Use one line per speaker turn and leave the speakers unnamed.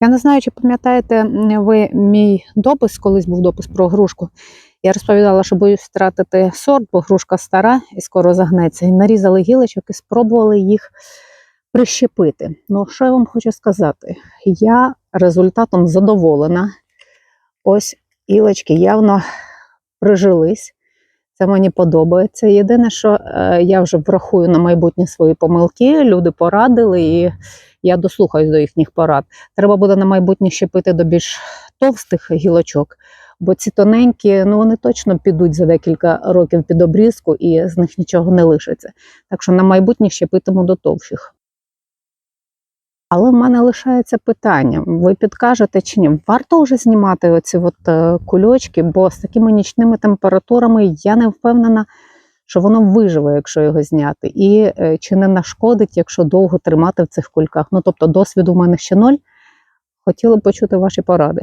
Я не знаю, чи пам'ятаєте ви мій допис, колись був допис про грушку. Я розповідала, що боюсь втратити сорт, бо грушка стара і скоро загнеться. І нарізали гілочок і спробували їх прищепити. Ну, що я вам хочу сказати? Я результатом задоволена. Ось гілочки явно прижились. Це мені подобається. Єдине, що е, я вже врахую на майбутнє свої помилки, люди порадили, і я дослухаюсь до їхніх порад. Треба буде на майбутнє щепити до більш товстих гілочок, бо ці тоненькі, ну вони точно підуть за декілька років під обрізку і з них нічого не лишиться. Так що на майбутнє щепитиму до товщих. Але в мене лишається питання: ви підкажете чи ні? Варто вже знімати оці от е, кульочки, бо з такими нічними температурами я не впевнена, що воно виживе, якщо його зняти, і е, чи не нашкодить, якщо довго тримати в цих кульках. Ну тобто, досвіду в мене ще ноль. Хотіла б почути ваші поради.